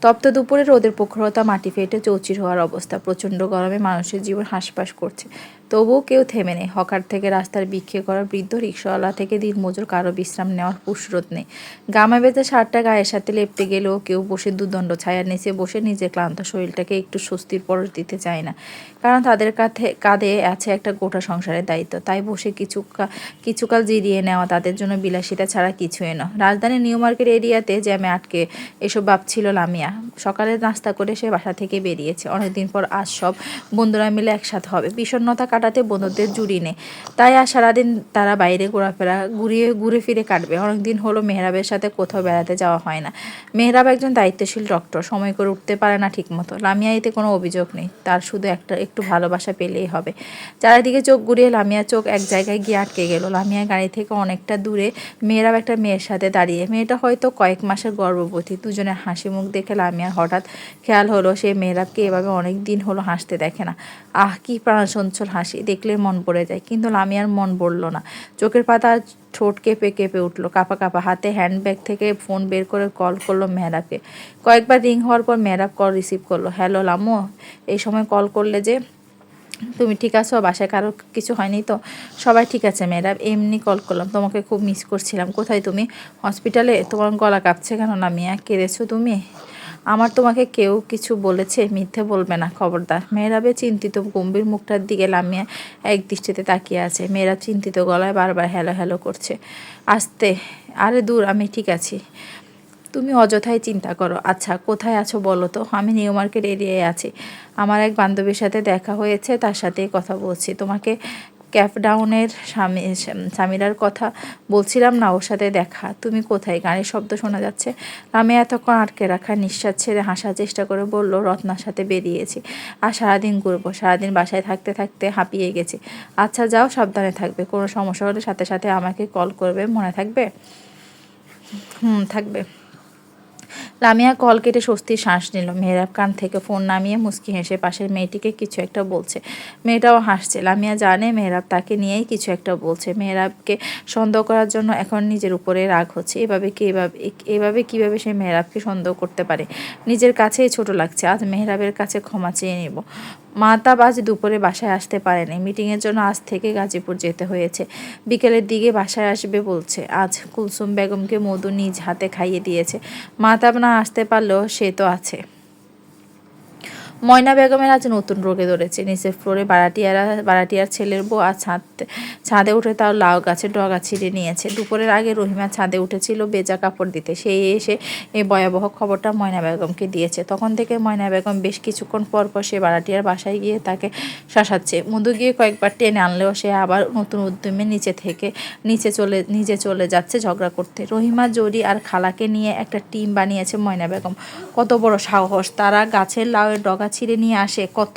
তপ্ত দুপুরে রোদের প্রখরতা মাটি ফেটে চৌচির হওয়ার অবস্থা। প্রচণ্ড গরমে মানুষের জীবন হাঁসফাঁস করছে। তবুও কেউ থেমে নেই। হকার থেকে রাস্তার বিক্ষে করা বৃদ্ধ রিক্সাওয়ালা থেকে দিনমজুর কারও বিশ্রাম নেওয়ার পুষরত নেই। গামা বেঁধে শার্টটা গায়ের সাথে লেপতে গেলেও কেউ বসে দুদণ্ড ছায়ার নিচে বসে নিজের ক্লান্ত শরীরটাকে একটু স্বস্তির পরশ দিতে চায় না। কারণ তাদের কাঁধে কাঁধে আছে একটা গোটা সংসারের দায়িত্ব। তাই বসে কিছু কিছুকাল জিরিয়ে নেওয়া তাদের জন্য বিলাসিতা ছাড়া কিছুই না রাজধানীর নিউ মার্কেট এরিয়াতে জ্যামে আটকে এসব ভাবছিল লামিয়া। সকালে নাস্তা করে সে বাসা থেকে বেরিয়েছে। অনেকদিন পর আজ সব বন্ধুরা মিলে একসাথে হবে। বিষণ্ণতা কাটাতে বন্ধুদের জুড়ি নেই তাই আর সারাদিন তারা বাইরে ঘোরাফেরা, ঘুরিয়ে, ঘুরে ফিরে কাটবে। অনেকদিন হলো মেহরাবের সাথে কোথাও বেড়াতে যাওয়া হয় না। মেহরাব একজন দায়িত্বশীল ডক্টর, সময় করে উঠতে পারে না ঠিকমতো। লামিয়া এতে কোনো অভিযোগ নেই। তার শুধু একটা, একটু ভালোবাসা পেলেই হবে। চারিদিকে চোখ ঘুরিয়ে লামিয়া চোখ এক জায়গায় গিয়ে আটকে গেল। লামিয়া গাড়ি থেকে অনেকটা দূরে মেয়েরাও একটা মেয়ের সাথে দাঁড়িয়ে। মেয়েটা হয়তো কয়েক মাসের গর্ভবতী। দুজনের হাসি মুখ দেখে লামিয়ার হঠাৎ খেয়াল হলো সে মেয়েরাবকে এভাবে অনেক দিন হলো হাসতে দেখে না। আহ, কি প্রাণ সঞ্চল হাসি, দেখলে মন পড়ে যায়। কিন্তু লামিয়ার মন পড়ল না। চোখের পাতা ঠোঁট কেঁপে কেঁপে উঠল, কাপা কাপা হাতে হ্যান্ডব্যাগ থেকে ফোন বের করে কল করল মেহরাবকে। কয়েকবার রিং হওয়ার পর মেহরাব কল রিসিভ করল। হ্যালো লামো, এই সময় কল করলে যে তুমি ঠিক আছো? বাসায় কারও কিছু হয়নি তো? সবাই ঠিক আছে ম্যাডাম এমনি কল করলাম। তোমাকে খুব মিস করছিলাম। কোথায় তুমি? হসপিটালে তোমার গলা কাঁপছে কেন নামিয়া কেঁদেছো তুমি? আমার তোমাকে কেউ কিছু বলেছে, মিথ্যে বলবে না, খবরদার। মেয়েরাবে চিন্তিত, গম্ভীর মুখটার দিকে লামিয়া এক দৃষ্টিতে তাকিয়ে আছে। মেয়েরা চিন্তিত গলায় বারবার হ্যালো হ্যালো করছে। আসতে, আরে দূর, আমি ঠিক আছি। তুমি অযথাই চিন্তা করো। আচ্ছা কোথায় আছো বলো তো? আমি নিউ মার্কেট এরিয়ায় আছি। আমার এক বান্ধবীর সাথে দেখা হয়েছে, তার সাথেই কথা বলছি। তোমাকে ক্যাপ ডাউনের স্বামী, স্বামীরার কথা বলছিলাম না ওর সাথে দেখা। তুমি কোথায়? গানের শব্দ শোনা যাচ্ছে। আমি এতক্ষণ আটকে রাখা নিঃশ্বাস ছেড়ে হাসার চেষ্টা করে বলল, রত্নার সাথে বেরিয়েছি। আর সারাদিন ঘুরবো। সারাদিন বাসায় থাকতে থাকতে হাঁপিয়ে গেছি। আচ্ছা যাও, সাবধানে থাকবে। কোনো সমস্যা হলে সাথে সাথে আমাকে কল করবে। মনে থাকবে? হুম, থাকবে। লামিয়া কল কেটে স্বস্তির শ্বাস নিল। মেহরাব কান থেকে ফোন নামিয়ে মুচকি হেসে পাশের মেয়েটিকে কিছু একটা বলছে। মেয়েটাও হাসছে। লামিয়া জানে মেহরাব তাকে নিয়েই কিছু একটা বলছে। মেহরাবকে সন্দেহ করার জন্য এখন নিজের উপরে রাগ হচ্ছে। এভাবে কি এভাবে এভাবে কীভাবে সে মেহরাবকে সন্দেহ করতে পারে? নিজের কাছেই ছোট লাগছে। আজ মেহরাবের কাছে ক্ষমা চেয়ে নেব। মাতাব আজ দুপুরে বাসায় আসতে পারেনি। মিটিংয়ের জন্য আজ থেকে গাজীপুর যেতে হয়েছে। বিকেলের দিকে বাসায় আসবে বলছে। আজ কুলসুম বেগমকে মধু নিজ হাতে খাইয়ে দিয়েছে। মাতাব না আসতে পারলেও সে তো আছে। ময়না বেগমের আজ নতুন রোগে ধরেছে। নিচের ফ্লোরে বারাটিয়ারা, বারাটিয়ার ছেলের বউ আর ছাদ, ছাদে উঠে তার লাউ গাছের ডগা ছিঁড়ে নিয়েছে। দুপুরের আগে রহিমা ছাদে উঠেছিল বেজা কাপড় দিতে। সেই এসে এই ভয়াবহ খবরটা ময়না বেগমকে দিয়েছে। তখন থেকে ময়না বেগম বেশ কিছুক্ষণ পর পর সে বারাটিয়ার বাসায় গিয়ে তাকে শাসাচ্ছে। মধু গিয়ে কয়েকবার টেনে আনলেও সে আবার নতুন উদ্যমে নিচে থেকে, নিচে চলে নিচে চলে যাচ্ছে ঝগড়া করতে। রহিমা, জরি আর খালাকে নিয়ে একটা টিম বানিয়েছে ময়না বেগম। কত বড় সাহস! তারা গাছের লাউয়ের ডগা ছিঁড়ে নিয়ে আসে, কত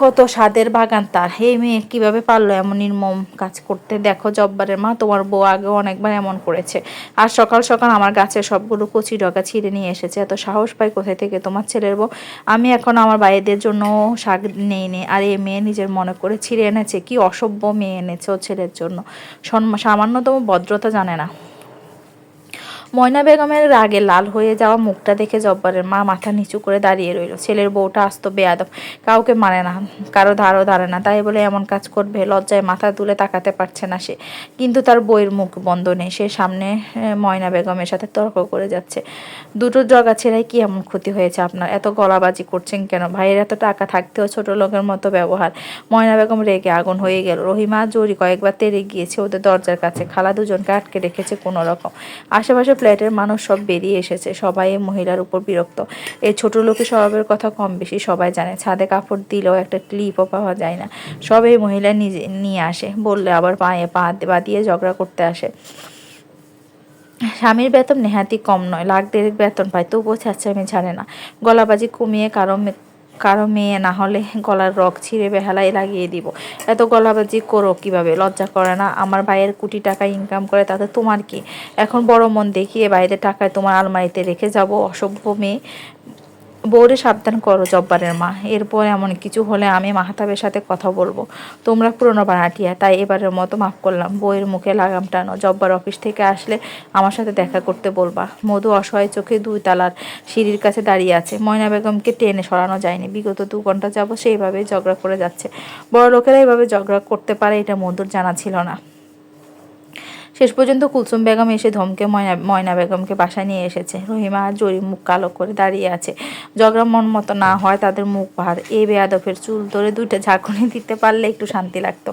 কত স্বাদের বাগান তার। হে মেয়ে, কীভাবে পারল এমন নির্মম কাজ করতে? দেখো জব্বারের মা, তোমার বউ আগে অনেকবার এমন করেছে। আর সকাল সকাল আমার গাছের সবগুলো কচি ডগা ছিঁড়ে নিয়ে এসেছে। এত সাহস পাই কোথায় থেকে তোমার ছেলের বউ? আমি এখন আমার বাইরেদের জন্য শাক নেই নে। আর এই মেয়ে নিজের মনে করে ছিঁড়ে এনেছে। কি অসভ্য মেয়ে এনেছে ও ছেলের জন্য। সামান্যতম ভদ্রতা জানে না। ময়না বেগমের রাগে লাল হয়ে যাওয়া মুখটা দেখে জব্বারের মা মাথা নিচু করে দাঁড়িয়ে রইল। ছেলের বউটা আসতো বেয়াদব, কাউকে মানে না, কারও ধারও ধারে না। তাই বলে এমন কাজ করবে, লজ্জায় মাথা তুলে তাকাতে পারছে না সে। কিন্তু তার বইয়ের মুখ বন্ধ নেই। সে সামনে ময়না বেগমের সাথে তর্ক করে যাচ্ছে। দুটো জগা ছেড়াই কি এমন ক্ষতি হয়েছে আপনার? এত গলাবাজি করছেন কেন? ভাইয়ের এত টাকা থাকতেও ছোট লোকের মতো ব্যবহার। ময়না বেগম রেগে আগুন হয়ে গেল। রহিমা জরি কয়েকবার তেড়ে গিয়েছে ওদের দরজার কাছে। খালা দুজনকে আটকে রেখেছে কোনো রকম। আশেপাশে ফ্ল্যাটের মানুষ সব বেরিয়ে এসেছে, সবাই মহিলার উপর বিরক্ত। এই ছোট লোকের স্বভাবের কথা কম বেশি সবাই জানে, ছাদে কাপড় দিলেও একটা ক্লিপও পাওয়া যায় না। সব এই মহিলা নিজে নিয়ে আসে, বললে আবার পায়ে পা পা দিয়ে ঝগড়া করতে আসে। স্বামীর বেতন নেহাতি কম নয়, লাখ দেড়েক বেতন পায়, তবুও ছাড়ছে ছাড়ে না। গলাবাজি কমিয়ে কারও কারও মেয়ে না হলে গলার রক ছিঁড়ে বেহালায় লাগিয়ে দিব। এত গলাবাজি করো কীভাবে? লজ্জা করে না? আমার ভাইয়ের কোটি টাকা ইনকাম করে, তাতে তোমার কি? এখন বড় মন দেখিয়ে বাইরে টাকায় তোমার আলমারিতে রেখে যাব, অসভ্য মেয়ে। বউরে সাবধান করো জব্বারের মা। এরপর এমন কিছু হলে আমি মাহাতাবের সাথে কথা বলব। তোমরা পুরনো বানাটিয়া, তাই এবারের মতো মাফ করলাম। বউয়ের মুখে লাগাম টানো। জব্বার অফিস থেকে আসলে আমার সাথে দেখা করতে বলবা। মধু অসহায় চোখে দুই তালার সিঁড়ির কাছে দাঁড়িয়ে আছে। ময়না বেগমকে টেনে সরানো যায়নি। বিগত দু ঘণ্টা যাব সেইভাবে ঝগড়া করে যাচ্ছে। বড় লোকেরা এইভাবে ঝগড়া করতে পারে এটা মধুর জানা ছিল না। শেষ পর্যন্ত কুলসুম বেগম এসে ধমকে, ময়না ময়না বেগমকে বাসায় নিয়ে এসেছে। রহিমা আর মুখ কালো করে দাঁড়িয়ে আছে। ঝগড়া মন মতো না হয় তাদের মুখ ভার। এই বেয়াদফের চুল ধরে দুইটা ঝাঁকুনি দিতে পারলে একটু শান্তি লাগতো।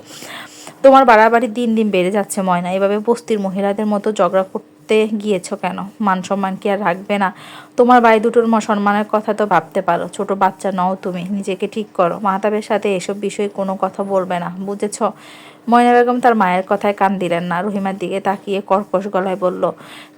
তোমার বাড়াবাড়ি দিন দিন বেড়ে যাচ্ছে ময়না। এভাবে বস্তির মহিলাদের মতো ঝগড়া করতে গিয়েছো কেন? মান সম্মান কি আর রাখবে না? তোমার ভাই দুটোর সম্মানের কথা তো ভাবতে পারো। ছোট বাচ্চা নও তুমি। নিজেকে ঠিক করো। মাহতাবের সাথে এসব বিষয়ে কোনো কথা বলবে না। বুঝেছ? ময়না বেগম তার মায়ের কথায় কান দিলেন না। রহিমার দিকে তাকিয়ে কর্কশ গলায় বলল,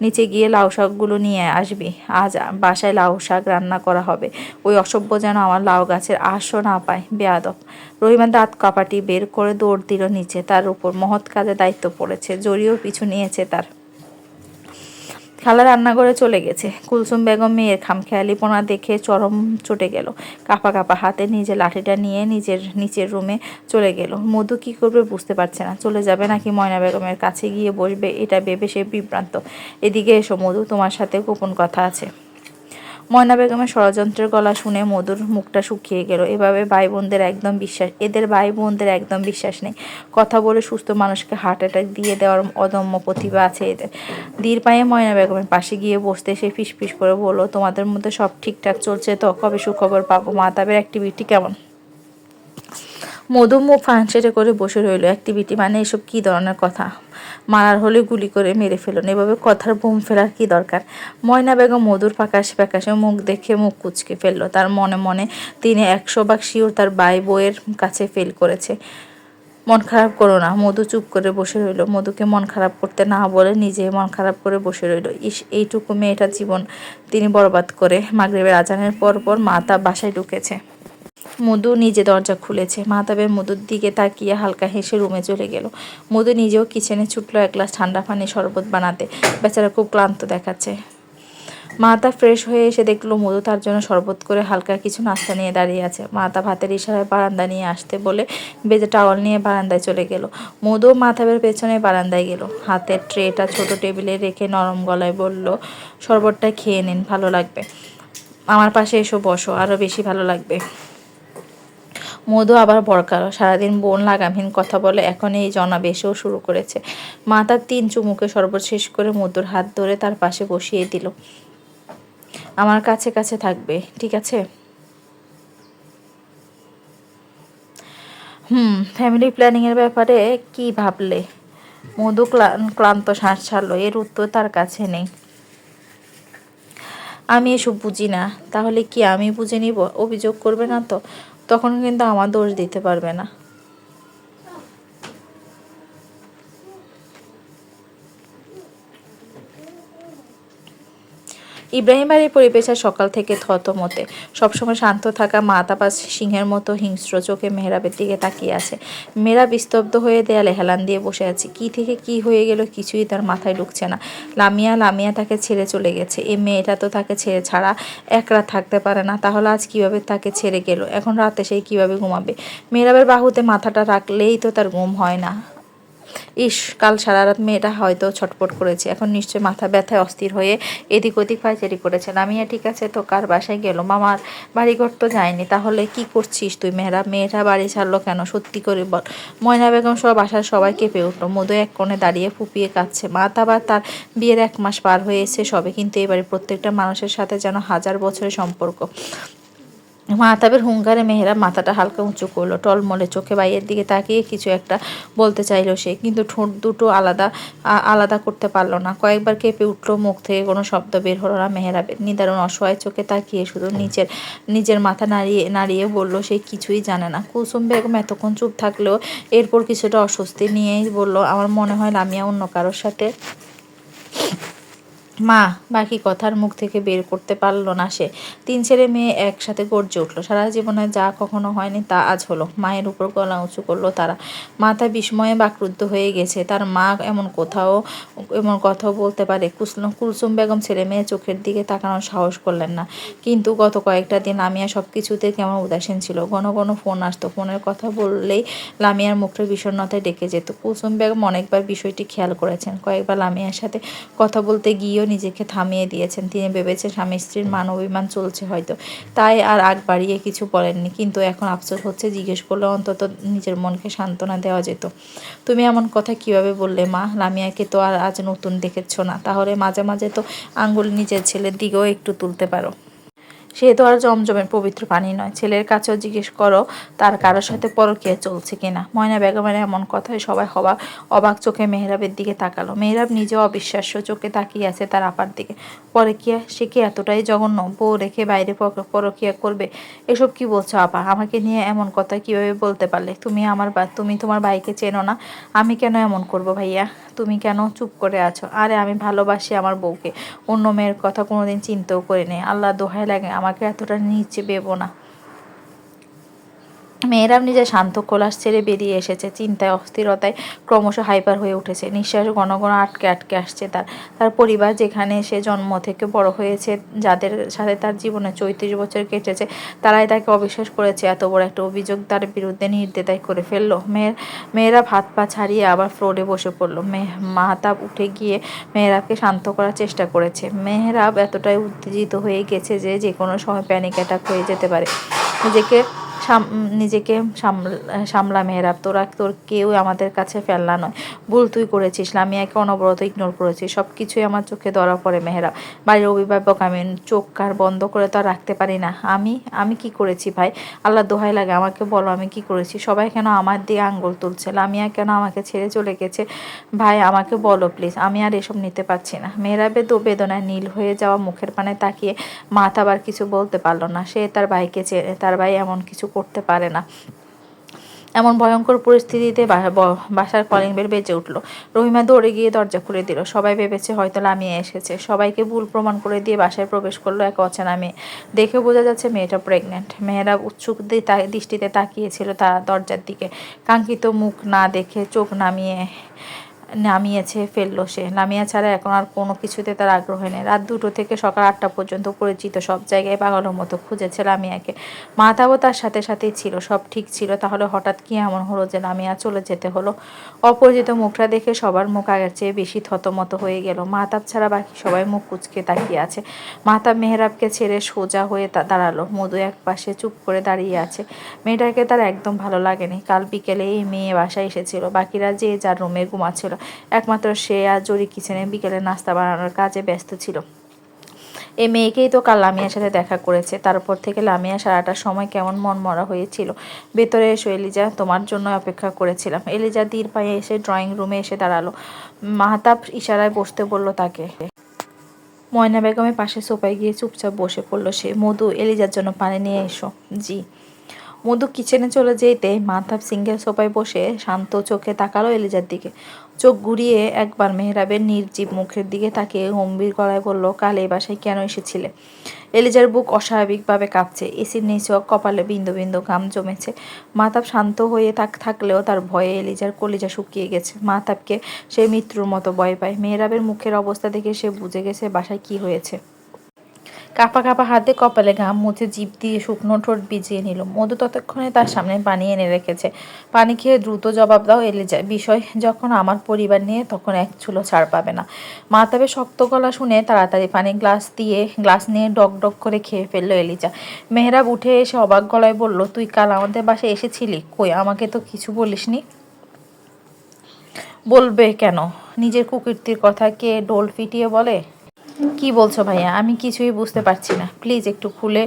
নিচে গিয়ে লাউ শাকগুলো নিয়ে আসবি। আজ বাসায় লাউ শাক রান্না করা হবে। ওই অসভ্য যেন আমার লাউ গাছের আশও না পায়। বেয়াদব। রহিমার দাঁত কাপাটি বের করে দৌড় দিল নিচে। তার উপর মহৎ কাজে দায়িত্ব পড়েছে। জড়িয়েও পিছু নিয়েছে তার। খালা রান্নাঘরে চলে গেছে। কুলসুম বেগম মেয়ের খামখেয়ালিপনা দেখে চরম চটে গেল। কাপা কাপা হাতে নিজে লাঠিটা নিয়ে নিজের নিচের রুমে চলে গেল। মধু কি করবে বুঝতে পারছে না। চলে যাবে নাকি ময়না বেগমের কাছে গিয়ে বসবে, এটা ভেবে সে বিভ্রান্ত। এদিকে এসো মধু, তোমার সাথে গোপন কথা আছে। ময়না বেগমের ষড়যন্ত্রের গলা শুনে মধুর মুখটা শুকিয়ে গেল। এভাবে ভাই বোনদের একদম বিশ্বাস, এদের ভাই বোনদের একদম বিশ্বাস নেই। কথা বলে সুস্থ মানুষকে হার্ট অ্যাটাক দিয়ে দেওয়ার অদম্য প্রতিভা আছে এদের। ধীর পায়ে ময়না বেগমের পাশে গিয়ে বসতে সে ফিসফিস করে বলল, তোমাদের মধ্যে সব ঠিকঠাক চলছে তো? কবে সুখবর পাবো? মাতাবের অ্যাক্টিভিটি কেমন? মধু মুখ ফাঁসেটে করে বসে রইল। অ্যাক্টিভিটি মানে এসব কী ধরনের কথা? মারার হলে গুলি করে মেরে ফেলুন। এভাবে কথার বোম ফেলার কি দরকার? ময়না বেগম মধুর পাকাশে পাকাশে মুখ দেখে মুখ কুচকে ফেলল। তার মনে মনে তিনি একশো ভাগ শিওর তার বাই বইয়ের কাছে ফেল করেছে। মন খারাপ করো না, মধু চুপ করে বসে রইল। মধুকে মন খারাপ করতে না বলে নিজে মন খারাপ করে বসে রইল। ইস, এইটুকু মেয়েটার জীবন তিনি বরবাদ করে মাগরিবের আজানের পর পর মা তা বাসায় ঢুকেছে। মধু নিজে দরজা খুলেছে। মাহতাবের মধুর দিকে তাকিয়ে হালকা হেসে রুমে চলে গেল। মধু নিজেও কিচেনে ছুটলো এক গ্লাস ঠান্ডা পানি শরবত বানাতে। বেচারা খুব ক্লান্ত দেখাচ্ছে। মাতা ফ্রেশ হয়ে এসে দেখল মধু তার জন্য শরবত করে হালকা কিছু নাস্তা নিয়ে দাঁড়িয়ে আছে। মাতা ভাতের ইশারায় বারান্দা নিয়ে আসতে বলে বেজে টাওয়াল নিয়ে বারান্দায় চলে গেল। মধু মাথাবের পেছনে বারান্দায় গেল। হাতের ট্রেটা ছোট টেবিলে রেখে নরম গলায় বলল, শরবতটা খেয়ে নিন, ভালো লাগবে। আমার পাশে এসো, বসো আরও বেশি ভালো লাগবে। মধু আবার বরকালো। সারাদিন বোন লাগামহীন কথা বলে এখন এই জনাব এসেও শুরু করেছে। মা তার তিন চুমুকে সর্বশেষ করে মধুর হাত ধরে তার পাশে বসিয়ে দিল। আমার কাছে কাছে থাকবে, ঠিক আছে? হুম ফ্যামিলি প্ল্যানিংয়ের ব্যাপারে কি ভাবলে? মধু ক্লা- ক্লান্ত শ্বাস ছাড়লো এর উত্তর তার কাছে নেই। আমি এসব বুঝি না। তাহলে কি আমি বুঝে নিব? অভিযোগ করবে না তো? তখন কিন্তু আমার দোষ দিতে পারবে না। ইব্রাহিম বাড়ির পরিবেশে সকাল থেকে থতমতে। সবসময় শান্ত থাকা মা তাপাস সিংহের মতো হিংস্র চোখে মেহরাবের দিকে তাকিয়ে আছে। মেয়েরা বিস্তব্ধ হয়ে দেয়ালে হেলান দিয়ে বসে আছে। কি থেকে কি হয়ে গেল কিছুই তার মাথায় ঢুকছে না। লামিয়া লামিয়া তাকে ছেড়ে চলে গেছে। এই মেয়েটা তো তাকে ছেড়ে ছাড়া এক রাত থাকতে পারে না। তাহলে আজ কীভাবে তাকে ছেড়ে গেল? এখন রাতে সেই কীভাবে ঘুমাবে? মেহরাবের বাহুতে মাথাটা রাখলেই তো তার ঘুম হয় না। ইস, কাল সারা রাত মেয়েটা হয়তো ছটপট করেছে। এখন নিশ্চয় মাথা ব্যথায় অস্থির হয়ে এদিক ওদিক পায়চারি করেছে নামিয়া ঠিক আছে তো, কার বাসায় গেল? মামার বাড়িঘর তো যায়নি। তাহলে কি করছিস তুই? মেয়েরা মেয়েটা বাড়ি ছাড়লো কেন? সত্যি করে বল। ময়না বেগম সব বাসার সবাই কেঁপে উঠল। মধু এক কোণে দাঁড়িয়ে ফুপিয়ে কাঁদছে। মা আবার তার বিয়ের এক মাস পার হয়েছে সবে, কিন্তু এবারে প্রত্যেকটা মানুষের সাথে যেন হাজার বছরের সম্পর্ক। মাহতাবের হুঙ্গারে মেহেরা মাথাটা হালকা উঁচু করল, টলমলে চোখে বাইয়ের দিকে তাকিয়ে কিছু একটা বলতে চাইলো সে, কিন্তু ঠোঁট দুটো আলাদা আলাদা করতে পারল না। কয়েকবার কেঁপে উঠল মুখ থেকে, কোনো শব্দ বের হলো না মেহেরাবের নিদারুণ অসহায় চোখে তাকিয়ে শুধু নিচের, নিজের মাথা নাড়িয়ে নাড়িয়ে বলল, সে কিছুই জানে না। কুসুম বেগম এতক্ষণ চুপ থাকলেও এরপর কিছুটা অস্বস্তি নিয়েই বলল, আমার মনে হয় লামিয়া অন্য কারোর সাথে মা, বাকি কথার মুখ থেকে বের করতে পারল না সে। তিন ছেলে মেয়ে একসাথে গর্জে উঠল। সারা জীবনে যা কখনো হয়নি তা আজ হলো। মায়ের উপর গলা উঁচু করল তারা। মাথা বিস্ময়ে বাকরুদ্ধ হয়ে গেছে। তার মা এমন কোথাও, এমন কথাও বলতে পারে। কুসলুম কুলসুম বেগম ছেলে মেয়ে চোখের দিকে তাকানোর সাহস করলেন না। কিন্তু গত কয়েকটা দিন লামিয়া সব কিছুতে কেমন উদাসীন ছিল। ঘন ঘন ফোন আসতো। ফোনের কথা বললেই লামিয়ার মুখটা বিষণ্ণতায় ডেকে যেত। কুলসুম বেগম অনেকবার বিষয়টি খেয়াল করেছেন। কয়েকবার লামিয়ার সাথে কথা বলতে গিয়েও নিজেকে থামিয়ে দিয়েছেন। তিনি ভেবেছেন স্বামী স্ত্রীর মান অভিমান চলছে হয়তো। তাই আর আগ বাড়িয়ে কিছু বলেননি। কিন্তু এখন আফসোস হচ্ছে, জিজ্ঞেস করলে অন্তত নিজের মনকে সান্ত্বনা দেওয়া যেত। তুমি এমন কথা কীভাবে বললে, মা? লামিয়াকে তো আর আজ নতুন দেখেছ না। তাহলে মাঝে মাঝে তো আঙ্গুল নিজের ছেলের দিকেও একটু তুলতে পারো। সে তো আর জমজমের পবিত্র পানি নয়। ছেলের কাছেও জিজ্ঞেস করো, তার কারোর সাথে পরকীয়া চলছে কিনা ময়না বেগমের এমন কথায় সবাই হবা, অবাক চোখে মেহরাবের দিকে তাকালো। মেহরাব নিজেও অবিশ্বাস্য চোখে তাকিয়ে আছে তার আপার দিকে। পরকীয়া, সে কি এতটাই জঘন্য? বউ রেখে বাইরে পর- পরকীয়া করবে? এসব কি বলছো আপা? আমাকে নিয়ে এমন কথা কীভাবে বলতে পারলে? তুমি আমার বা, তুমি তোমার ভাইকে চেনো না? আমি কেন এমন করব ভাইয়া? তুমি কেন চুপ করে আছো? আরে আমি ভালোবাসি আমার বউকে। অন্য মেয়ের কথা কোনোদিন চিন্তাও করিনি। আল্লাহ দোহাই লাগে আমাকে এতটা নিচে বেবো না। মেয়েরাম নিজের শান্ত কোলাস ছেড়ে বেরিয়ে এসেছে। চিন্তায়, অস্থিরতায় ক্রমশ হাইপার হয়ে উঠেছে। নিঃশ্বাস ঘন ঘন আটকে আটকে আসছে তার। তার পরিবার যেখানে সে জন্ম থেকে বড় হয়েছে, যাদের সাথে তার জীবনে চৌত্রিশ বছর কেটেছে, তারাই তাকে অবিশ্বাস করেছে। এত বড় একটা অভিযোগ তার বিরুদ্ধে নির্দেদায় করে ফেলল। মেয়ের মেয়েরা ভাত পা ছাড়িয়ে আবার ফ্লোরে বসে পড়ল। মেহ মাহতাব উঠে গিয়ে মেহরাবকে শান্ত করার চেষ্টা করেছে। মেহরাব এতটাই উত্তেজিত হয়ে গেছে যে যে কোনো সময় প্যানিক অ্যাটাক হয়ে যেতে পারে। নিজেকে নিজেকে সামলা মেহরাব, তোরা, তোর কেউ আমাদের কাছে ফেললা নয়। ভুল তুই করেছিস লামিয়াকে অনবরত ইগনোর করেছিস সব কিছুই আমার চোখে ধরা পড়ে মেহরাব। বাড়ির অভিভাবক, আমি চোখ কার বন্ধ করে তো আর রাখতে পারি না। আমি আমি কি করেছি ভাই? আল্লাহ দোহাই লাগে, আমাকে বলো আমি কি করেছি? সবাই কেন আমার দিয়ে আঙ্গুল তুলছে? লামিয়া কেন আমাকে ছেড়ে চলে গেছে? ভাই, আমাকে বলো প্লিজ আমি আর এসব নিতে পারছি না। মেহরাবে তো বেদনায় নীল হয়ে যাওয়া মুখের পানে তাকিয়ে মাথা আবার কিছু বলতে পারল না। সে তার ভাইকে চেনে তার ভাই এমন কিছু করতে পারে না। এমন ভয়ঙ্কর পরিস্থিতিতে বাসার কলিং বেল বেজে উঠল। রহিমা দৌড়ে গিয়ে দরজা খুলে দিল। সবাই ভেবেছে হয়তো লামিয়ে এসেছে। সবাইকে ভুল প্রমাণ করে দিয়ে বাসায় প্রবেশ করল এক অচেনা মেয়ে। দেখে বোঝা যাচ্ছে মেয়েটা প্রেগনেন্ট মেয়েরা উৎসুক তা- দৃষ্টিতে তাকিয়েছিল তার দরজার দিকে। কাঙ্ক্ষিত মুখ না দেখে চোখ নামিয়ে নামিয়েছে, ফেলল সে। নামিয়া ছাড়া এখন আর কোনো কিছুতে তার আগ্রহ নেই। রাত দুটো থেকে সকাল আটটা পর্যন্ত পরিচিত সব জায়গায় পাগলের মতো খুঁজেছে লামিয়াকে। মাতাও তার সাথে সাথেই ছিল, সব ঠিক ছিল। তাহলে হঠাৎ কি এমন হলো যে লামিয়া চলে যেতে হলো? অপরিচিত মুখটা দেখে সবার মুখ আগের চেয়ে বেশি থতমত হয়ে গেল। মাতাব ছাড়া বাকি সবাই মুখ কুচকে তাকিয়ে আছে। মাতাব মেহরাবকে ছেড়ে সোজা হয়ে দাঁড়াল। মধু এক পাশে চুপ করে দাঁড়িয়ে আছে। মেয়েটাকে তার একদম ভালো লাগেনি। কাল বিকেলে এই মেয়ে বাসায় এসেছিল। বাকিরা যে যার রুমে ঘুমাচ্ছিল। একমাত্র সে আর জরি কিচেনে বিকেলে নাস্তা বানানোর কাজে ব্যস্ত ছিল। এই মেয়েকেই তো কাল লামিয়ার সাথে দেখা করেছে। তারপর থেকে লামিয়া সারাটা সময় কেমন মনমরা হয়েছিল। ভেতরে এসো, এলিজা। তোমার জন্য অপেক্ষা করেছিলাম। এলিজা ধীর পায়ে এসে ড্রয়িং রুমে এসে দাঁড়াল। মাহতাব ইশারায় বসতে বলল তাকে। ময়না বেগমের পাশে সোফায় গিয়ে চুপচাপ বসে পড়ল সে। মধু, এলিজার জন্য পানি নিয়ে এসো। জি। মধু কিচেনে চলে যেতে মাথাব সিঙ্গেল সোফায় বসে শান্ত চোখে তাকালো এলিজার দিকে। চোখ ঘুরিয়ে একবার মেহরাবের নির্জীব মুখের দিকে তাকিয়ে গম্ভীর গলায় বলল, কাল এই বাসায় কেন এসেছিলে? এলিজার বুক অস্বাভাবিকভাবে কাঁপছে। এসির নিচেও কপালে বিন্দু বিন্দু ঘাম জমেছে। মাতাব শান্ত হয়ে থাক থাকলেও তার ভয়ে এলিজার কলিজা শুকিয়ে গেছে। মাতাবকে সে মৃত্যুর মতো ভয় পায়। মেহরাবের মুখের অবস্থা দেখে সে বুঝে গেছে বাসায় কি হয়েছে। কাপা কাপা হাতে কপালে ঘাম মুছে জিভ দিয়ে শুকনো ঠোঁট ভিজিয়ে নিল। মধু ততক্ষণে তার সামনে পানি এনে রেখেছে। পানি খেয়ে দ্রুত জবাব দাও, এলিজা। বিষয় যখন আমার পরিবার নিয়ে, তখন এক চুলো ছাড় পাবে না। মাতাবে শক্ত গলা শুনে তাড়াতাড়ি পানি গ্লাস দিয়ে, গ্লাস নিয়ে ডক ডক করে খেয়ে ফেলল এলিজা। মেহরাব উঠে এসে অবাক গলায় বলল, তুই কাল আমাদের বাসায় এসেছিলি? কই, আমাকে তো কিছু বলিসনি? বলবে কেন? নিজের কুকীর্তির কথা কে ডোল ফিটিয়ে বলে? কি বলছো ভাইয়া? আমি কিছুই বুঝতে পারছি না। প্লিজ একটু খুলে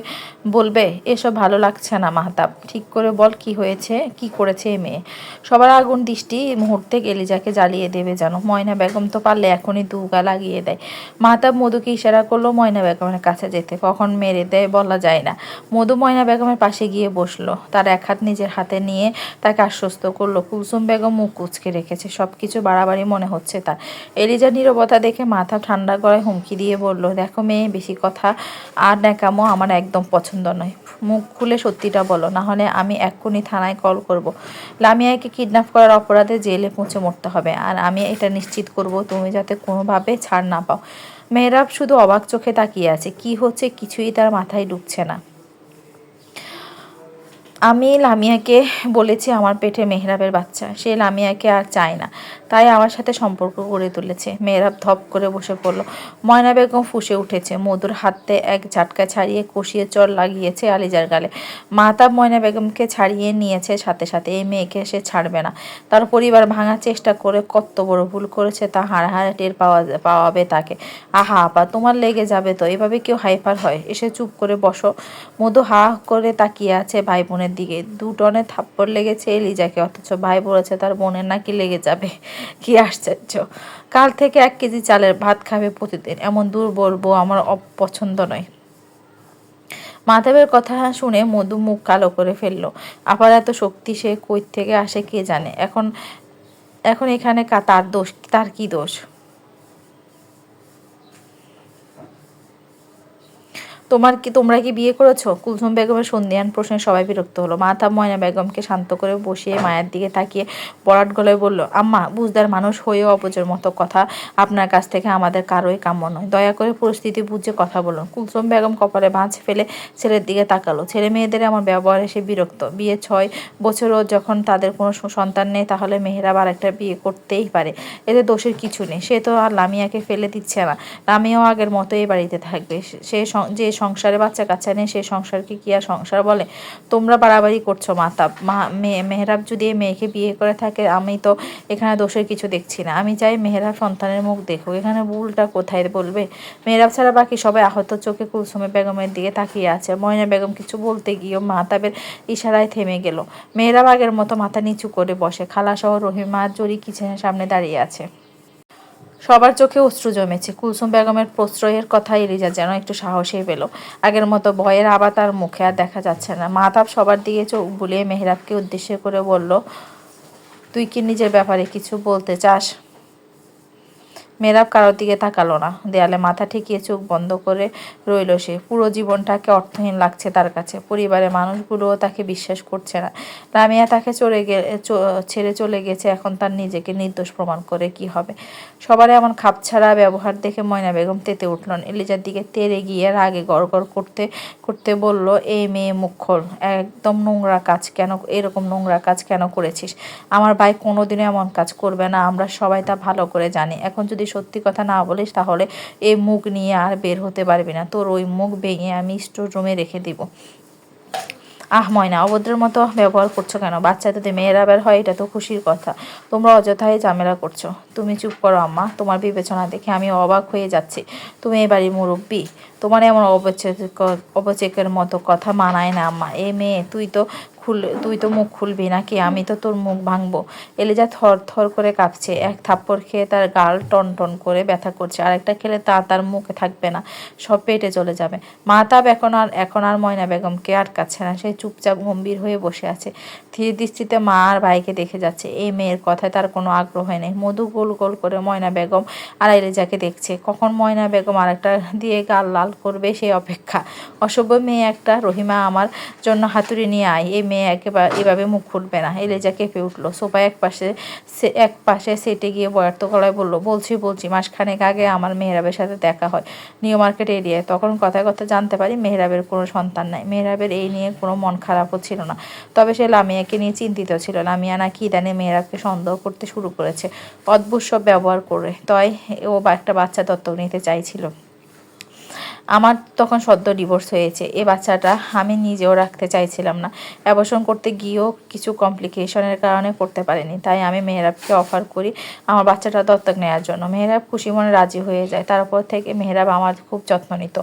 বলবে, এসব ভালো লাগছে না মাহতাব। ঠিক করে বল কি হয়েছে, কি করেছে এ মেয়ে? সবার আগুন দৃষ্টি মুহূর্তে এলিজাকে জ্বালিয়ে দেবে জানো ময়না বেগম তো পারলে এখনই দুগা লাগিয়ে দেয়। মাহতাব মধুকে ইশারা করল ময়না বেগমের কাছে যেতে। কখন মেরে দেয় বলা যায় না। মধু ময়না বেগমের পাশে গিয়ে বসল। তার এক হাত নিজের হাতে নিয়ে তাকে আশ্বস্ত করল। কুলসুম বেগম মুখ কুচকে রেখেছে। সব কিছু বাড়াবাড়ি মনে হচ্ছে তার। এলিজার নিরবতা দেখে মাথা ঠান্ডা গলায় হুমকি দিয়ে বলল, দেখো মেয়ে, বেশি কথা আর ন্যাকামো আমার একদম পছন্দ নয়। মুখ খুলে সত্যিটা বলো, না হলে আমি এক্ষুনি থানায় কল করব। লামিয়াকে কিডন্যাপ করার অপরাধে জেলে পৌঁছে মরতে হবে আর আমি এটা নিশ্চিত করব, তুমি যাতে কোনোভাবে ছাড় না পাও। মেয়েরাব শুধু অবাক চোখে তাকিয়ে আছে, কি হচ্ছে কিছুই তার মাথায় ঢুকছে না। আমি লামিয়াকে বলেছি আমার পেটে মেহরাবের বাচ্চা। সে লামিয়াকে আর চায় না। তাই আমার সাথে সম্পর্ক গড়ে তুলেছে। মেহরাব ধপ করে বসে পড়ল। ময়না বেগম ফুসে উঠেছে। মধুর হাতে এক ঝাটকা ছাড়িয়ে কষিয়ে চর লাগিয়েছে আলিজার গালে। মাহতাব ময়না বেগমকে ছাড়িয়ে নিয়েছে সাথে সাথে। এই মেয়েকে সে ছাড়বে না। তার পরিবার ভাঙার চেষ্টা করে কত বড় ভুল করেছে তা হাড় হাড়ে টের পাওয়া পাওয়াবে তাকে। আহা আপা, তোমার লেগে যাবে তো। এভাবে কেউ হাইফার হয়। এসে চুপ করে বসো। মধু হা করে তাকিয়ে আছে ভাই বোনের দিকে। দু টনে থাপ্পড় লেগেছে এলিজাকে, অথচ ভাই বলেছে তার বোনের নাকি লেগে যাবে। কি আশ্চর্য। কাল থেকে এক কেজি চালের ভাত খাবে প্রতিদিন। এমন দুর্বল বউ আমার অপছন্দ নয়। মাধবের কথা শুনে মধু মুখ কালো করে ফেলল। আবার এত শক্তি সে কই থেকে আসে কে জানে? এখন এখন এখানে তার দোষ, তার কি দোষ? তোমার কি, তোমরা কি বিয়ে করেছ? কুলসুম বেগমের সন্ধিয়ান প্রশ্নে সবাই বিরক্ত হলো। মাথা ময়না বেগমকে শান্ত করে বসিয়ে মায়ের দিকে তাকিয়ে বরাট গলায় বলল, আম্মা, বুঝদার মানুষ হয়েও অপজের মতো কথা। আপনার কাছ থেকে আমাদের কারোই কাম্য নয়। দয়া করে পরিস্থিতি বুঝে কথা বলুন। কুলসুম বেগম কপালে ভাঁজ ফেলে ছেলের দিকে তাকালো। ছেলে মেয়েদের আমার ব্যবহারে সে বিরক্ত। বিয়ে ছয় বছরও যখন তাদের কোনো সন্তান নেই, তাহলে মেহেরাব আর একটা বিয়ে করতেই পারে। এতে দোষের কিছু নেই। সে তো আর লামিয়াকে ফেলে দিচ্ছে না। লামিয়াও আগের মতো এই বাড়িতে থাকবে। সং- যে সংসারে বাচ্চা কাচ্চা নেই, সে সংসারকে কি আর সংসার বলে? তোমরা বাড়াবাড়ি করছ, মাতা মেহরাব যদি মেয়েকে বিয়ে করে থাকে, আমি তো এখানে দোষের কিছু দেখছি না। আমি চাই মেহরাব সন্তানের মুখ দেখুক। এখানে ভুলটা কোথায় বলবে? মেহরাব ছাড়া বাকি সবাই আহত চোখে কুলসুমে বেগমের দিকে তাকিয়ে আছে। ময়না বেগম কিছু বলতে গিয়েও মাতাবের ইশারায় থেমে গেল। মেহরাব আগের মতো মাথা নিচু করে বসে। খালাসহ রহিমা জরি কিচেনের সামনে দাঁড়িয়ে আছে। সবার চোখে অশ্রু জমেছে। কুলসুম বেগমের প্রশ্রয়ের কথা এলিজা যেন একটু সাহসই পেল। আগের মতো ভয়ের আবার তার মুখে আর দেখা যাচ্ছে না। মাহতাব সবার দিকে চোখ বুলিয়ে মেহরাবকে উদ্দেশ্য করে বলল, তুই কি নিজের ব্যাপারে কিছু বলতে চাস? মেহরাব কারোর দিকে তাকালো না। দেয়ালে মাথা ঠেকিয়ে চোখ বন্ধ করে রইল সে। পুরো জীবনটাকে অর্থহীন লাগছে তার কাছে। পরিবারের মানুষগুলোও তাকে বিশ্বাস করছে না। রামিয়া তাকে চলে গে ছেড়ে চলে গেছে। এখন তার নিজেকে নির্দোষ প্রমাণ করে কি হবে। সবার এমন খাপছাড়া ব্যবহার দেখে ময়না বেগম তেতে উঠলেন এলিজার দিকে তেরে গিয়ে রাগে গড় গড় করতে করতে বলল এই মেয়ে মুখ খোল একদম নোংরা কাজ কেন, এরকম নোংরা কাজ কেন করেছিস? আমার ভাই কোনোদিনও এমন কাজ করবে না। আমরা সবাই তা ভালো করে জানি। এখন যদি সত্যি কথা না বলিস তাহলে এই মুখ নিয়ে আর বের হতে পারবি না। তোর ওই মুখ ভেঙে আমি স্টোর রুমে রেখে দিব। আহ, ময়না, অভদ্রের মতো ব্যবহার করছ কেন? বাচ্চা যদি মেয়েরা বের হয়, এটা তো খুশির কথা। তোমরা অযথাই ঝামেলা করছ। তুমি চুপ করো, আম্মা। তোমার বিবেচনা দেখে আমি অবাক হয়ে যাচ্ছি। তুমি এই বাড়ির মুরব্বী। তোমার এমন অবচেক অবচেকের মতো কথা মানায় না, আম্মা। এ মেয়ে, তুই তো খুল, তুই তো মুখ খুলবি নাকি? আমি তো তোর মুখ ভাঙবো। এলিজা থর থর করে কাঁপছে। এক থাপ্পড় খেয়ে তার গাল টন টন করে ব্যথা করছে। আর একটা খেলে তা তার মুখে থাকবে না। সব পেটে চলে যাবে। মাতাব এখন আর এখন আর ময়না বেগমকে আটকাচ্ছে না? সে চুপচাপ গম্ভীর হয়ে বসে আছে। ধীর দৃষ্টিতে মা আর ভাইকে দেখে যাচ্ছে। এই মেয়ের কথায় তার কোনো আগ্রহ নেই। মধু গোল গোল করে ময়না বেগম আর এলিজাকে দেখছে। কখন ময়না বেগম আর একটা দিয়ে গাল লাল করবে সেই অপেক্ষা। অসভ্য মেয়ে একটা রহিমা আমার জন্য হাতুড়ি নিয়ে আয়। এই মেয়ে একেবারে এভাবে মুখ খুলবে না। এলেজা কেঁপে উঠল। সোফা এক পাশে এক পাশে সেটে গিয়ে বয়ার্ত গলায় বলল, বলছি বলছি, মাসখানেক আগে আমার মেহরাবের সাথে দেখা হয়। নিউ মার্কেট এরিয়ায়। তখন কথায় কথা জানতে পারি মেহরাবের কোনো সন্তান নাই। মেহরাবের এই নিয়ে কোনো মন খারাপও ছিল না। তবে সে লামিয়াকে নিয়ে চিন্তিত ছিল। লামিয়া নাকি ইদানে মেহরাবকে সন্দেহ করতে শুরু করেছে। অদ্ভুত সব ব্যবহার করে। তাই ও একটা বাচ্চা দত্তক নিতে চাইছিল। আমার তখন সদ্য ডিভোর্স হয়েছে। এ বাচ্চাটা আমি নিজেও রাখতে চাইছিলাম না। অ্যাবর্শন করতে গিয়েও কিছু কমপ্লিকেশনের কারণে করতে পারিনি। তাই আমি মেহরাবকে অফার করি আমার বাচ্চাটা দত্তক নেওয়ার জন্য। মেহরাব খুশি মনে রাজি হয়ে যায়। তারপর থেকে মেহরাব আমার খুব যত্ন নিত।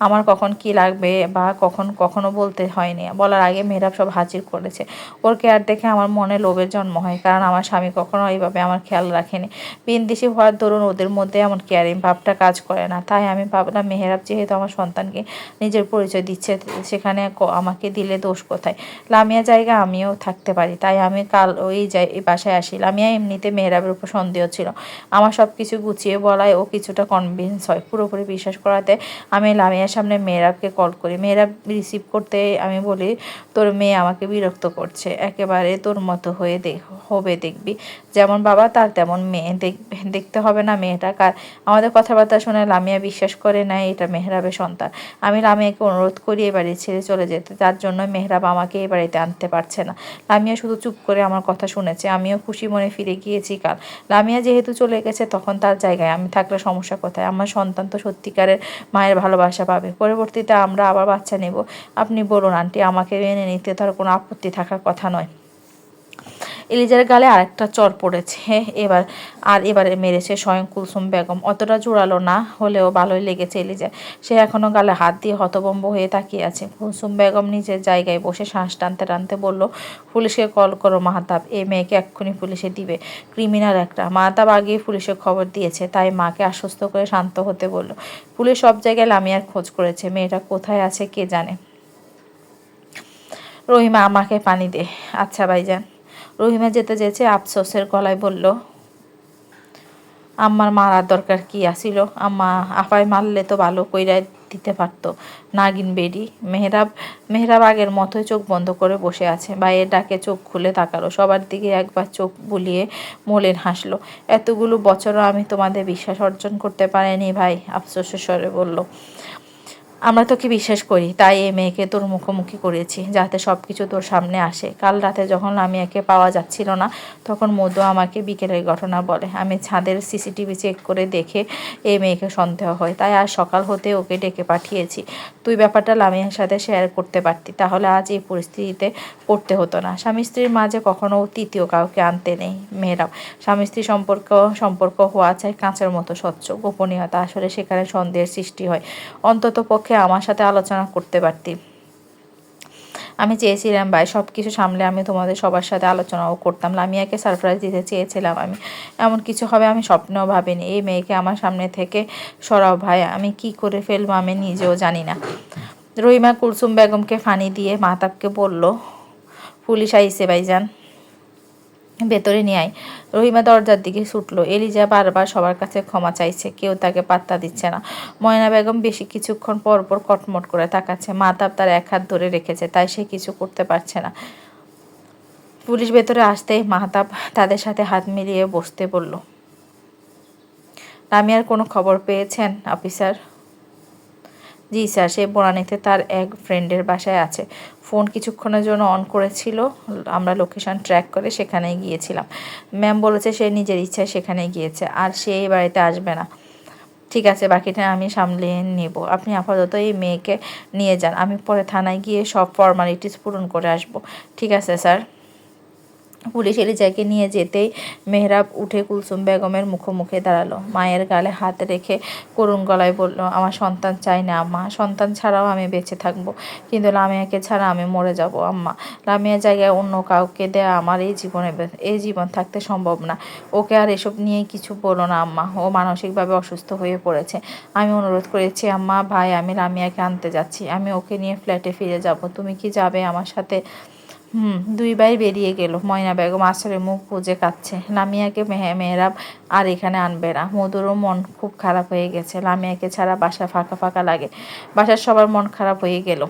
আমার কখন কি লাগবে বা কখন কখনো বলতে হয়নি। বলার আগে মেহরাব সব হাজির করেছে। ওর কেয়ার দেখে আমার মনে লোভের জন্ম হয়। কারণ আমার স্বামী কখনো এইভাবে আমার খেয়াল রাখেনি। বিনদেশি হওয়ার দরুন ওদের মধ্যে এমন কেয়ারিং ভাবটা কাজ করে না। তাই আমি ভাবলাম মেহরাব যেহেতু আমার সন্তানকে নিজের পরিচয় দিচ্ছে, সেখানে আমাকে দিলে দোষ কোথায়? লামিয়া জায়গা আমিও থাকতে পারি, তাই আমি কাল ওই যাই, এই বাসায় আসি। লামিয়া এমনিতে মেহরাবের উপর সন্দেহ ছিল। আমার সব কিছু গুছিয়ে বলায় ও কিছুটা কনভিন্স হয়। পুরোপুরি বিশ্বাস করাতে আমি লামিয়ার সামনে মেহরাবকে কল করি। মেহরাব রিসিভ করতে আমি বলি, তোর মেয়ে আমাকে বিরক্ত করছে। একেবারে তোর মতো হয়ে দেখ হবে দেখবি। যেমন বাবা, তার তেমন মেয়ে। দেখতে হবে না মেয়েটা। কার আমাদের কথাবার্তা শুনে লামিয়া বিশ্বাস করে না এটা মেহরাবের সন্তান। আমি লামিয়াকে অনুরোধ করি এ বাড়ি ছেড়ে চলে যেতে। তার জন্য মেহরাব আমাকে এই বাড়িতে আনতে পারছে না। লামিয়া শুধু চুপ করে আমার কথা শুনেছে। আমিও খুশি মনে ফিরে গিয়েছি কাল। লামিয়া যেহেতু চলে গেছে, তখন তার জায়গায় আমি থাকলে সমস্যা কোথায়? আমার সন্তান তো সত্যিকারের মায়ের ভালোবাসা পাবে। পরবর্তীতে আমরা আবার বাচ্চা নেব। আপনি বলুন, আন্টি, আমাকে মেনে নিতে তার কোনো আপত্তি থাকার কথা নয়। এলিজার গালে আরেকটা চর পড়েছে। এবার আর এবারে মেরেছে স্বয়ং কুলসুম বেগম। অতটা জোরালো না হলেও ভালোই লেগেছে এলিজা সে এখনও গালে হাত দিয়ে হতবম্ব হয়ে তাকিয়ে আছে। কুলসুম বেগম নিজের জায়গায় বসে শ্বাস টানতে টানতে বলল, পুলিশকে কল করো মাহাতাব। এই মেয়েকে এক্ষুনি পুলিশে দিবে। ক্রিমিনাল একটা। মাহাতাব আগেই পুলিশে খবর দিয়েছে, তাই মাকে আশ্বস্ত করে শান্ত হতে বলল, পুলিশ সব জায়গায় লামিয়ার খোঁজ করেছে। মেয়েটা কোথায় আছে কে জানে? রহিমা, আমাকে পানি দে। আচ্ছা ভাইজান। রহিমা যেতে যেতে আফসোসের গলায় বলল, আম্মার মারার দরকার কি আসিল আম্মা আপায় মারলে তো ভালো কইরা দিতে পারতো। নাগিন বেডি মেহরাব মেহরাব আগের মতোই চোখ বন্ধ করে বসে আছে। ভাইয়ের ডাকে চোখ খুলে তাকালো। সবার দিকে একবার চোখ বুলিয়ে মলিন হাসলো। এতগুলো বছরও আমি তোমাদের বিশ্বাস অর্জন করতে পারিনি ভাই, আফসোসের স্বরে বলল। আমরা তোকে বিশ্বাস করি, তাই এই মেয়েকে তোর মুখোমুখি করেছি, যাতে সব কিছু তোর সামনে আসে। কাল রাতে যখন লামিয়াকে পাওয়া যাচ্ছিল না, তখন মধু আমাকে বিকেলের ঘটনা বলে। আমি ছাদের সিসিটিভি চেক করে দেখে এই মেয়েকে সন্দেহ হয়, তাই আজ সকাল হতে ওকে ডেকে পাঠিয়েছি। তুই ব্যাপারটা লামিয়ার সাথে শেয়ার করতে পারতি, তাহলে আজ এই পরিস্থিতিতে পড়তে হতো না। স্বামী স্ত্রীর মাঝে কখনো তৃতীয় কাউকে আনতে নেই মেয়েরাও। স্বামী স্ত্রী সম্পর্ক সম্পর্ক হওয়া চাই কাঁচের মতো স্বচ্ছ। গোপনীয়তা আসলে সেখানে সন্দেহের সৃষ্টি হয়। অন্তত পক্ষে আমার সাথে আলোচনা করতে পারতি। আমি চেয়েছিলাম, ভাই সব কিছু সামলে আমি তোমাদের সবার সাথে আলোচনাও করতাম। লামিয়াকে সারপ্রাইজ দিতে চেয়েছিলাম আমি। এমন কিছু হবে আমি স্বপ্নেও ভাবিনি। এই মেয়েকে আমার সামনে থেকে সরাও, ভাই। আমি কি করে ফেলব আমি নিজেও জানি না। রহিমা কুলসুম বেগমকে ফানি দিয়ে মাতাবকে বলল, পুলিশ আইসে ভাইজান। ভেতরে নিয়ে আয়। রহিমা দরজার দিকে ছুটলো। এলিজা বারবার সবার কাছে ক্ষমা চাইছে। কেউ তাকে পাত্তা দিচ্ছে না। ময়না বেগম বেশি কিছুক্ষণ পর পর কটমট করে তাকাচ্ছে। মাতাব তার এক হাত ধরে রেখেছে, তাই সে কিছু করতে পারছে না। পুলিশ ভেতরে আসতেই মাহতাব তাদের সাথে হাত মিলিয়ে বসতে বলল রামিয়ার কোনো খবর পেয়েছেন, অফিসার? জি স্যার, সে বনানীতে তার এক ফ্রেন্ডের বাসায় আছে। ফোন কিছুক্ষণের জন্য অন করেছিল, আমরা লোকেশন ট্র্যাক করে সেখানে গিয়েছিলাম। ম্যাম বলেছে সে নিজের ইচ্ছায় সেখানে গিয়েছে, আর সে এই বাড়িতে আসবে না। ঠিক আছে, বাকিটা আমি সামলে নেব। আপনি আপাতত এই মেয়েকে নিয়ে যান, আমি পরে থানায় গিয়ে সব ফর্মালিটিস পূরণ করে আসব। ঠিক আছে, স্যার। পুলিশ এলিজাকে নিয়ে যেতেই মেহরাব উঠে কুলসুম বেগমের মুখোমুখি দাঁড়াল। মায়ের গালে হাত রেখে করুণ গলায় বলল, আমার সন্তান চাই না, আম্মা। সন্তান ছাড়াও আমি বেঁচে থাকব। কিন্তু লামিয়াকে ছাড়া আমি মরে যাব, আম্মা। লামিয়ার জায়গায় অন্য কাউকে দেয়া আমার এই জীবনে এই জীবন থাকতে সম্ভব না। ওকে আর এসব নিয়ে কিছু বলো না, আম্মা। ও মানসিকভাবে অসুস্থ হয়ে পড়েছে। আমি অনুরোধ করেছি, আম্মা, ভাই, আমি লামিয়াকে আনতে যাচ্ছি। আমি ওকে নিয়ে ফ্ল্যাটে ফিরে যাব। তুমি কি যাবে আমার সাথে? হুম দুই ভাই বেরিয়ে গেল। ময়না বেগম আসলে মুখ খুঁজে কাচ্ছে লামিয়াকে মেহে মেহরাব আর এখানে আনবে না। মধুরও মন খুব খারাপ হয়ে গেছে। লামিয়াকে ছাড়া বাসা ফাঁকা ফাঁকা লাগে। বাসার সবার মন খারাপ হয়ে গেল।